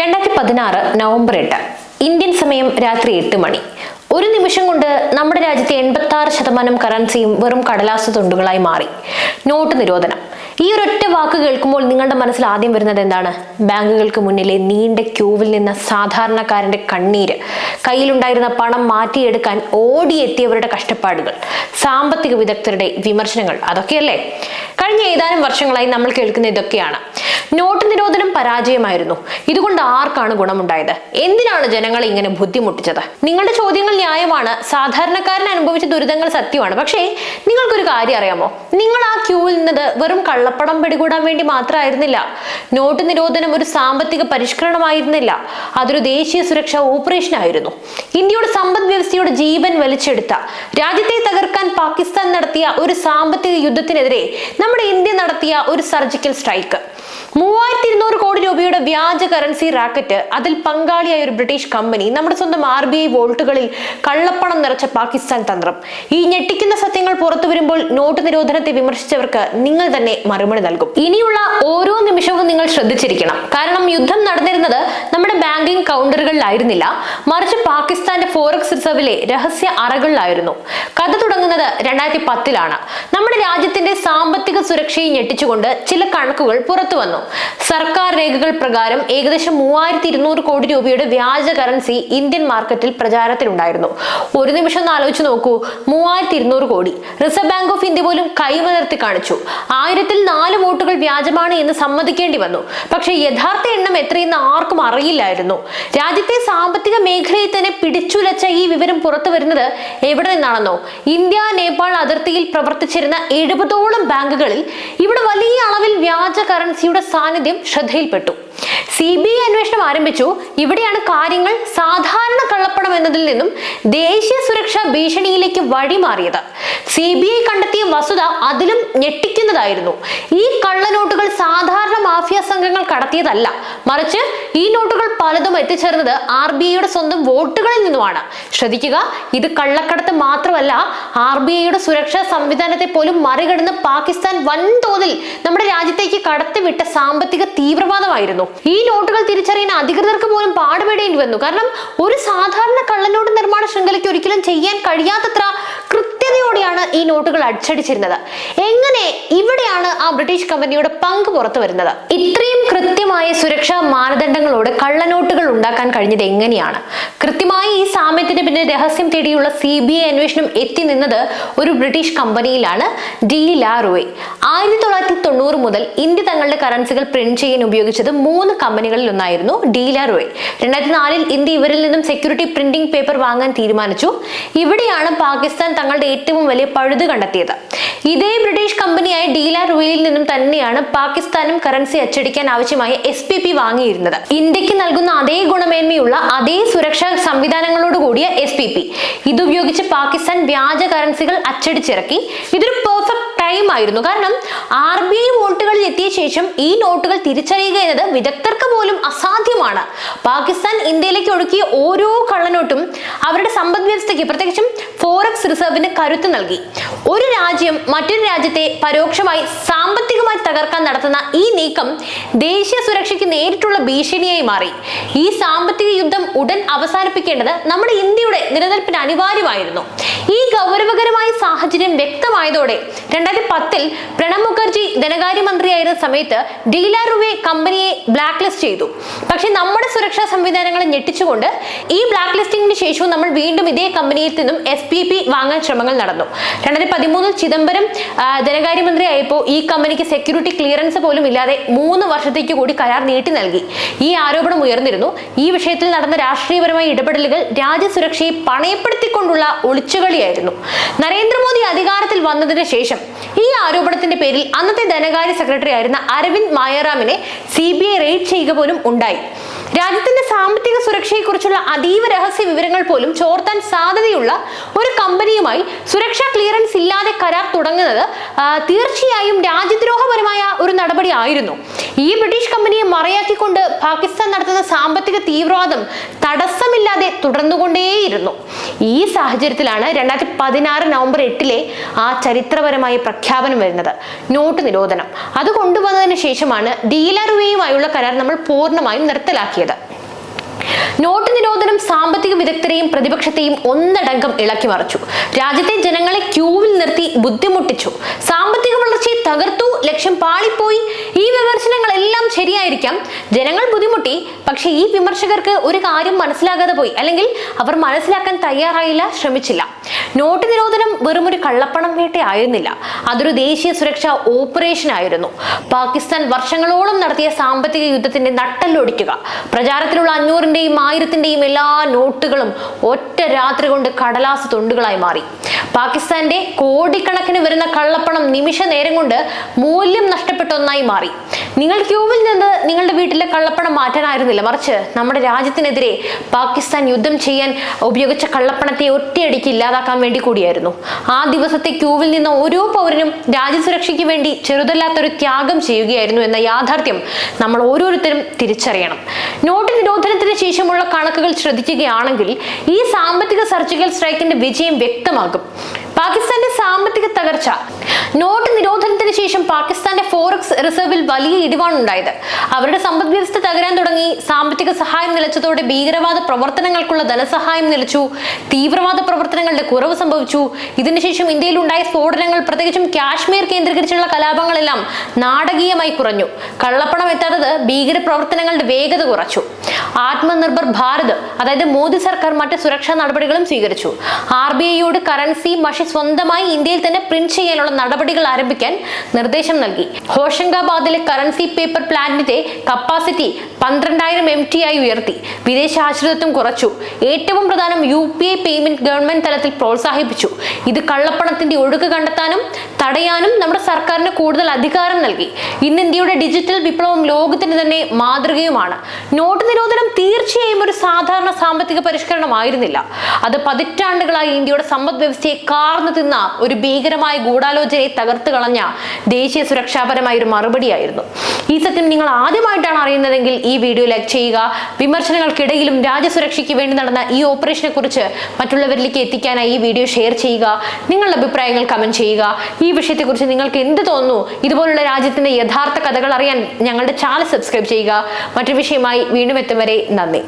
രണ്ടായിരത്തി പതിനാറ് നവംബർ എട്ട് ഇന്ത്യൻ സമയം രാത്രി എട്ട് മണി. ഒരു നിമിഷം കൊണ്ട് നമ്മുടെ രാജ്യത്തെ എൺപത്തി ആറ് ശതമാനം കറൻസിയും വെറും കടലാസ തുണ്ടുകളായി മാറി. നോട്ട് നിരോധനം. ഈ ഒരൊറ്റ വാക്ക് കേൾക്കുമ്പോൾ നിങ്ങളുടെ മനസ്സിൽ ആദ്യം വരുന്നത് എന്താണ്? ബാങ്കുകൾക്ക് മുന്നിലെ നീണ്ട ക്യൂവിൽ നിന്ന് സാധാരണക്കാരന്റെ കണ്ണീര്. കയ്യിലുണ്ടായിരുന്ന പണം മാറ്റിയെടുക്കാൻ ഓടിയെത്തിയവരുടെ കഷ്ടപ്പാടുകൾ. സാമ്പത്തിക വിദഗ്ധരുടെ വിമർശനങ്ങൾ. അതൊക്കെയല്ലേ? കഴിഞ്ഞ ഏതാനും വർഷങ്ങളായി നമ്മൾ കേൾക്കുന്ന ഇതൊക്കെയാണ്. നോട്ട് നിരോധനം പരാജയമായിരുന്നു. ഇതുകൊണ്ട് ആർക്കാണ് ഗുണമുണ്ടായത്? എന്തിനാണ് ജനങ്ങളെ ഇങ്ങനെ ബുദ്ധിമുട്ടിച്ചത്? നിങ്ങളുടെ ചോദ്യങ്ങൾ ന്യായമാണ്. സാധാരണക്കാരൻ അനുഭവിച്ച ദുരിതങ്ങൾ സത്യമാണ്. പക്ഷേ നിങ്ങൾക്കൊരു കാര്യം അറിയാമോ? നിങ്ങൾ ആ ക്യൂവിൽ നിന്നത് വെറും കള്ളപ്പണം പിടികൂടാൻ വേണ്ടി മാത്രമായിരുന്നില്ല. നോട്ട് നിരോധനം ഒരു സാമ്പത്തിക പരിഷ്കരണമായിരുന്നില്ല. അതൊരു ദേശീയ സുരക്ഷാ ഓപ്പറേഷൻ ആയിരുന്നു ഇന്ത്യയുടെ സമ്പദ് വ്യവസ്ഥയുടെ ജീവൻ വലിച്ചെടുത്ത രാജ്യത്തെ തകർക്കാൻ പാകിസ്ഥാൻ നടത്തിയ ഒരു സാമ്പത്തിക യുദ്ധത്തിനെതിരെ നമ്മുടെ ഇന്ത്യ നടത്തിയ ഒരു സർജിക്കൽ സ്ട്രൈക്ക്. മൂവായിരത്തി ഇരുന്നൂറ് കോടി രൂപയുടെ വ്യാജ കറൻസി റാക്കറ്റ് അതിൽ പങ്കാളിയായ ഒരു ബ്രിട്ടീഷ് കമ്പനി നമ്മുടെ സ്വന്തം ആർ ബി ഐ വോൾട്ടുകളിൽ കള്ളപ്പണം നിറച്ച പാകിസ്ഥാൻ തന്ത്രം. ഈ ഞെട്ടിക്കുന്ന സത്യങ്ങൾ പുറത്തു വരുമ്പോൾ നോട്ട് നിരോധനത്തെ വിമർശിച്ചവർക്ക് നിങ്ങൾ തന്നെ മറുപടി നൽകും. ഇനിയുള്ള ഓരോ നിമിഷവും നിങ്ങൾ ശ്രദ്ധിച്ചിരിക്കണം. കാരണം യുദ്ധം നടന്നിരുന്നത് നമ്മുടെ ബാങ്കിംഗ് കൗണ്ടറുകളിലായിരുന്നില്ല. മറിച്ച് പാകിസ്ഥാന്റെ ഫോറക്സ് റിസർവിലെ രഹസ്യ അറകളിലായിരുന്നു. കഥ തുടങ്ങുന്നത് രണ്ടായിരത്തി പത്തിലാണ് നമ്മുടെ രാജ്യത്തിന്റെ സാമ്പത്തിക സുരക്ഷയെ ഞെട്ടിച്ചുകൊണ്ട് ചില കണക്കുകൾ പുറത്തു വന്നു. സർക്കാർ രേഖകൾ പ്രകാരം ഏകദേശം മൂവായിരത്തി ഇരുന്നൂറ് കോടി രൂപയുടെ വ്യാജ കറൻസി ഇന്ത്യൻ മാർക്കറ്റിൽ പ്രചാരത്തിലുണ്ടായിരുന്നു. ഒരു നിമിഷം ഒന്ന് ആലോചിച്ച് നോക്കൂ. മൂവായിരത്തി ഇരുന്നൂറ് കോടി. റിസർവ് ബാങ്ക് ഓഫ് ഇന്ത്യ പോലും കൈമലർത്തി കാണിച്ചു. ആയിരത്തിൽ നാല് വോട്ടുകൾ വ്യാജമാണ് എന്ന് സമ്മതിക്കേണ്ടി വന്നു. പക്ഷേ യഥാർത്ഥ എണ്ണം എത്രയെന്ന് ആർക്കും അറിയില്ലായിരുന്നു. രാജ്യത്തെ സാമ്പത്തിക മേഖലയിൽ തന്നെ പിടിച്ചുലച്ച ഈ വിവരം പുറത്തു വരുന്നത് എവിടെ നിന്നാണെന്നോ? ഇന്ത്യ നേപ്പാൾ അതിർത്തിയിൽ പ്രവർത്തിച്ചിരുന്ന എഴുപതോളം ബാങ്കുകളിൽ ഇവിടെ വലിയ അളവിൽ വ്യാജ കറൻസിയുടെ സാന്നിധ്യം ശ്രദ്ധയിൽപ്പെട്ടു സി ബി ഐ അന്വേഷണം ആരംഭിച്ചു. ഇവിടെയാണ് കാര്യങ്ങൾ സാധാരണ കള്ളപ്പണം എന്നതിൽ നിന്നും ദേശീയ സുരക്ഷാ ഭീഷണിയിലേക്ക് വഴിമാറിയത്. സി ബി ഐ കണ്ടെത്തിയ വസ്തുത അതിലും ഞെട്ടിക്കുന്നതായിരുന്നു. ഈ കള്ളനോട്ടുകൾ സാധാരണ മാഫിയ സംഘങ്ങൾ കടത്തിയതല്ല. മറിച്ച് ഈ നോട്ടുകൾ പലതും എത്തിച്ചേർന്നത് ആർ ബി ഐയുടെ സ്വന്തം വോട്ടുകളിൽ നിന്നുമാണ്. ശ്രദ്ധിക്കുക ഇത് കള്ളക്കടത്ത് മാത്രമല്ല ആർ ബി ഐയുടെ സുരക്ഷാ സംവിധാനത്തെ പോലും മറികടന്ന് പാകിസ്ഥാൻ വൻതോതിൽ നമ്മുടെ രാജ്യത്തേക്ക് കടത്തിവിട്ട സാമ്പത്തിക തീവ്രവാദമായിരുന്നു. ഈ നോട്ടുകൾ തിരിച്ചറിയാൻ അധികൃതർക്ക് പോലും പാടുപെടേണ്ടി വന്നു. കാരണം ഒരു സാധാരണ കള്ളനോട്ട് നിർമ്മാണ ശൃംഖലയ്ക്ക് ഒരിക്കലും ചെയ്യാൻ കഴിയാത്തത്ര കൃത്യതയോടെയാണ് ഈ നോട്ടുകൾ അച്ചടിച്ചിരുന്നത് എങ്ങനെ ഇവിടെയാണ് ആ ബ്രിട്ടീഷ് കമ്പനിയുടെ പങ്ക് പുറത്തു വരുന്നത് ഇത്രയും കൃത്യമായ സുരക്ഷാ മാനദണ്ഡങ്ങളോട് കള്ളനോട്ടുകൾ ഉണ്ടാക്കാൻ കഴിഞ്ഞത് എങ്ങനെയാണ്? കൃത്യമായി ഈ സാമ്യത്തിന് പിന്നെ രഹസ്യം തേടിയുള്ള സി ബി ഐ അന്വേഷണം എത്തി നിന്നത് ഒരു ബ്രിട്ടീഷ് കമ്പനിയിലാണ് ഡി ലാറുവെ. ആയിരത്തി തൊള്ളായിരത്തി തൊണ്ണൂറ് മുതൽ ഇന്ത്യ തങ്ങളുടെ കറൻസികൾ പ്രിന്റ് ചെയ്യാൻ ഉപയോഗിച്ചത് മൂന്ന് കമ്പനികളിൽ ഒന്നായിരുന്നു ഡി ലാറുവെ. രണ്ടായിരത്തി നാലിൽ ഇന്ത്യ ഇവരിൽ നിന്നും സെക്യൂരിറ്റി പ്രിന്റിംഗ് പേപ്പർ വാങ്ങാൻ തീരുമാനിച്ചു. ഇവിടെയാണ് പാകിസ്ഥാൻ തങ്ങളുടെ ഏറ്റവും വലിയ പഴുത് കണ്ടെത്തിയത്. ഇതേ ബ്രിട്ടീഷ് കമ്പനിയായ ഡീലാർ റോയിൽ നിന്നും തന്നെയാണ് പാകിസ്ഥാനും കറൻസി അച്ചടിക്കാൻ ആവശ്യമായ എസ് പി പി വാങ്ങിയിരുന്നത്. ഇന്ത്യയ്ക്ക് നൽകുന്ന അതേ ഗുണമേന്മയുള്ള അതേ സുരക്ഷാ സംവിധാനങ്ങളോട് കൂടിയ എസ് പി പി ഇതുപയോഗിച്ച് പാകിസ്ഥാൻ വ്യാജ കറൻസികൾ അച്ചടിച്ചിറക്കി. ഇതൊരു പെർഫെക്റ്റ് കാരണം ആർ ബി ഐ വോട്ടുകളിൽ എത്തിയ ശേഷം ഈ നോട്ടുകൾ തിരിച്ചറിയുക എന്നത് വിദഗ്ധർക്ക് പോലും അസാധ്യമാണ്. പാകിസ്ഥാൻ ഇന്ത്യയിലേക്ക് ഒഴുക്കിയ ഓരോ കള്ളനോട്ടും അവരുടെ സമ്പദ് വ്യവസ്ഥയ്ക്ക് പ്രത്യേകിച്ചും ഫോറക്സ് റിസർവിന് കരുത്ത് നൽകി. ഒരു രാജ്യം മറ്റൊരു രാജ്യത്തെ പരോക്ഷമായി സാമ്പത്തികമായി തകർക്കാൻ നടത്തുന്ന ഈ നീക്കം ദേശീയ സുരക്ഷയ്ക്ക് നേരിട്ടുള്ള ഭീഷണിയായി മാറി. ഈ സാമ്പത്തിക യുദ്ധം ഉടൻ അവസാനിപ്പിക്കേണ്ടത് നമ്മുടെ ഇന്ത്യയുടെ നിലനിൽപ്പിന് അനിവാര്യമായിരുന്നു. ഈ ഗൗരവകരമായ സാഹചര്യം വ്യക്തമായതോടെ രണ്ടായിരത്തി പത്തിൽ പ്രണബ് മുഖർജി ധനകാര്യമന്ത്രിയായിരുന്ന സമയത്ത് ഡീലാറുവെ കമ്പനിയെ ബ്ലാക്ക് ലിസ്റ്റ് ചെയ്തു. പക്ഷെ നമ്മുടെ സുരക്ഷാ സംവിധാനങ്ങളെ ഞെട്ടിച്ചുകൊണ്ട് ഈ ബ്ലാക്ക് ലിസ്റ്റിംഗിന് ശേഷവും നമ്മൾ വീണ്ടും ഇതേ കമ്പനിയിൽ നിന്നും എസ് പി പി വാങ്ങാൻ ശ്രമങ്ങൾ നടന്നു. രണ്ടായിരത്തി പതിമൂന്നിൽ ചിദംബരം ധനകാര്യമന്ത്രി ആയപ്പോൾ ഈ കമ്പനിക്ക് സെക്യൂരിറ്റി ക്ലിയറൻസ് പോലും ഇല്ലാതെ മൂന്ന് വർഷത്തേക്ക് കൂടി കരാർ നീട്ടി നൽകി. ഈ ആരോപണം ഉയർന്നിരുന്നു. ഈ വിഷയത്തിൽ നടന്ന രാഷ്ട്രീയപരമായ ഇടപെടലുകൾ രാജ്യസുരക്ഷയെ പണയപ്പെടുത്തിക്കൊണ്ടുള്ള ഒളിച്ചുകളിയായിരുന്നു നരേന്ദ്രമോദി അധികാരത്തിൽ വന്നതിന് ശേഷം ഈ ആരോപണത്തിന്റെ പേരിൽ അന്നത്തെ ധനകാര്യ സെക്രട്ടറി ആയിരുന്ന അരവിന്ദ് മായറാമിനെ സി ബി ഐ റെയ്ഡ് ചെയ്യുക പോലും ഉണ്ടായി. രാജ്യത്തിന്റെ സാമ്പത്തിക സുരക്ഷയെക്കുറിച്ചുള്ള അതീവ രഹസ്യ വിവരങ്ങൾ പോലും ചോർത്താൻ സാധ്യതയുള്ള ഒരു കമ്പനിയുമായി സുരക്ഷാ ക്ലിയറൻസ് ഇല്ലാതെ കരാർ തുടങ്ങുന്നത് തീർച്ചയായും രാജ്യദ്രോഹപരമായ ഒരു നടപടി ആയിരുന്നു. ഈ ബ്രിട്ടീഷ് കമ്പനിയെ മറയാക്കിക്കൊണ്ട് പാകിസ്ഥാൻ നടത്തുന്ന സാമ്പത്തിക തീവ്രവാദം തടസ്സമില്ലാതെ തുടർന്നുകൊണ്ടേയിരുന്നു. ഈ സാഹചര്യത്തിലാണ് രണ്ടായിരത്തി പതിനാറ് നവംബർ എട്ടിലെ ആ ചരിത്രപരമായ പ്രഖ്യാപനം വരുന്നത്. നോട്ട് നിരോധനം. അത് കൊണ്ടുവന്നതിന് ശേഷമാണ് ഡീലറുവേയുമായുള്ള കരാർ നമ്മൾ പൂർണമായും നിർത്തലാക്കിയത്. നോട്ട് നിരോധനം സാമ്പത്തിക വിദഗ്ധരെയും പ്രതിപക്ഷത്തെയും ഒന്നടങ്കം ഇളക്കി മറിച്ചു. രാജ്യത്തെ ജനങ്ങളെ ക്യൂവിൽ നിർത്തി ബുദ്ധിമുട്ടിച്ചു. സാമ്പത്തിക വളർച്ചയെ തകർത്തു ലക്ഷ്യം പാളിപ്പോയി. ഈ വിമർശനങ്ങളെല്ലാം ശരിയായിരിക്കാം. ജനങ്ങൾ ബുദ്ധിമുട്ടി. പക്ഷേ ഈ വിമർശകർക്ക് ഒരു കാര്യം മനസ്സിലാകാതെ പോയി. അല്ലെങ്കിൽ അവർ മനസ്സിലാക്കാൻ തയ്യാറായില്ല ശ്രമിച്ചില്ല. നോട്ട് നിരോധനം വെറും ഒരു കള്ളപ്പണം വേട്ടയായിരുന്നില്ല അതൊരു ദേശീയ സുരക്ഷാ ഓപ്പറേഷൻ ആയിരുന്നു. പാകിസ്ഥാൻ വർഷങ്ങളോളം നടത്തിയ സാമ്പത്തിക യുദ്ധത്തിന്റെ നട്ടല്ലൊടിക്കുക. പ്രചാരത്തിലുള്ള അഞ്ഞൂറിന്റെയും ആയിരത്തിന്റെയും എല്ലാ നോട്ടുകളും ഒറ്റ രാത്രി കൊണ്ട് കടലാസ് തുണ്ടുകളായി മാറി. പാകിസ്ഥാന്റെ കോടിക്കണക്കിന് വരുന്ന കള്ളപ്പണം നിമിഷ നേരം കൊണ്ട് മൂല്യം നഷ്ടപ്പെട്ട ഒന്നായി മാറി. നിങ്ങൾ ക്യൂവിൽ നിന്ന് നിങ്ങളുടെ വീട്ടിലെ കള്ളപ്പണം മാറ്റാനായിരുന്നില്ല. മറിച്ച് നമ്മുടെ രാജ്യത്തിനെതിരെ പാകിസ്ഥാൻ യുദ്ധം ചെയ്യാൻ ഉപയോഗിച്ച കള്ളപ്പണത്തെ ഒറ്റയടിക്ക് ഇല്ലാതാക്കാൻ വേണ്ടി കൂടിയായിരുന്നു. ആ ദിവസത്തെ ക്യൂവിൽ നിന്ന് ഓരോ പൗരനും രാജ്യസുരക്ഷയ്ക്ക് വേണ്ടി ചെറുതല്ലാത്തൊരു ത്യാഗം ചെയ്യുകയായിരുന്നു എന്ന യാഥാർത്ഥ്യം നമ്മൾ ഓരോരുത്തരും തിരിച്ചറിയണം. നോട്ട് നിരോധനത്തിന് ശേഷമുള്ള കണക്കുകൾ ശ്രദ്ധിക്കുകയാണെങ്കിൽ ഈ സാമ്പത്തിക സർജിക്കൽ സ്ട്രൈക്കിന്റെ വിജയം വ്യക്തമാകും. പാകിസ്ഥാന്റെ സാമ്പത്തിക തകർച്ച. നോട്ട് നിരോധനത്തിന് ശേഷം പാകിസ്ഥാന്റെ ഫോറക്സ് റിസർവിൽ വലിയ ഇടിവാണ് ഉണ്ടായത് അവരുടെ സമ്പദ് വ്യവസ്ഥ തകരാൻ തുടങ്ങി. സാമ്പത്തിക സഹായം നിലച്ചതോടെ ഭീകരവാദ പ്രവർത്തനങ്ങൾക്കുള്ള ധനസഹായം നിലച്ചു. തീവ്രവാദ പ്രവർത്തനങ്ങളുടെ കുറവ് സംഭവിച്ചു. ഇതിനുശേഷം ഇന്ത്യയിൽ ഉണ്ടായ സ്ഫോടനങ്ങൾ പ്രത്യേകിച്ചും കാശ്മീർ കേന്ദ്രീകരിച്ചുള്ള കലാപങ്ങളെല്ലാം നാടകീയമായി കുറഞ്ഞു. കള്ളപ്പണം എത്താത്തത് ഭീകര പ്രവർത്തനങ്ങളുടെ വേഗത കുറച്ചു. ആത്മനിർഭർ ഭാരത് അതായത് മോദി സർക്കാർ മറ്റ് സുരക്ഷാ നടപടികളും സ്വീകരിച്ചു. ആർ ബി ഐയോട് കറൻസി മഷി സ്വന്തമായി ഇന്ത്യയിൽ തന്നെ പ്രിന്റ് ചെയ്യാനുള്ള നടപടികൾ ആരംഭിക്കാൻ നിർദ്ദേശം നൽകി. ഹോഷങ്കാബാദിലെ കറൻസി പേപ്പർ പ്ലാന്റിന്റെ കപ്പാസിറ്റി പന്ത്രണ്ടായിരം എം ടി ആയി ഉയർത്തി. വിദേശ ആശ്രിതത്വം കുറച്ചു. ഏറ്റവും പ്രധാനം U P I payment government തലത്തിൽ പ്രോത്സാഹിപ്പിച്ചു. ഇത് കള്ളപ്പണത്തിന്റെ ഒഴുക്ക് കണ്ടെത്താനും തടയാനും നമ്മുടെ സർക്കാരിന് കൂടുതൽ അധികാരം നൽകി. ഇന്ന് ഇന്ത്യയുടെ ഡിജിറ്റൽ വിപ്ലവം ലോകത്തിന് തന്നെ മാതൃകയുമാണ്. നോട്ട് നിരോധനം തീർച്ചയായും ഒരു സാധാരണ സാമ്പത്തിക പരിഷ്കരണമായിരുന്നില്ല. അത് പതിറ്റാണ്ടുകളായി ഇന്ത്യയുടെ സമ്പദ് വ്യവസ്ഥയെ കാർന്നു തിന്ന ഒരു ഭീകരമായ ഗൂഢാലോചനയെ തകർത്ത് കളഞ്ഞ ദേശീയ സുരക്ഷാപരമായ ഒരു മറുപടിയായിരുന്നു. ഈ സത്യം നിങ്ങൾ ആദ്യമായിട്ടാണ് അറിയുന്നതെങ്കിൽ ഈ വീഡിയോ ലൈക്ക് ചെയ്യുക. വിമർശനങ്ങൾക്കിടയിലും രാജ്യസുരക്ഷയ്ക്ക് വേണ്ടി നടന്ന ഈ ഓപ്പറേഷനെ കുറിച്ച് മറ്റുള്ളവരിലേക്ക് എത്തിക്കാനായി ഈ വീഡിയോ ഷെയർ ചെയ്യുക. നിങ്ങളുടെ അഭിപ്രായങ്ങൾ കമന്റ് ചെയ്യുക. ഈ വിഷയത്തെക്കുറിച്ച് നിങ്ങൾക്ക് എന്ത് തോന്നുന്നു? ഇതുപോലുള്ള രാജ്യത്തിന്റെ യഥാർത്ഥ കഥകൾ അറിയാൻ ഞങ്ങളുടെ ചാനൽ സബ്സ്ക്രൈബ് ചെയ്യുക. മറ്റൊരു വിഷയമായി വീണ്ടും എത്തും വരെ നന്ദി.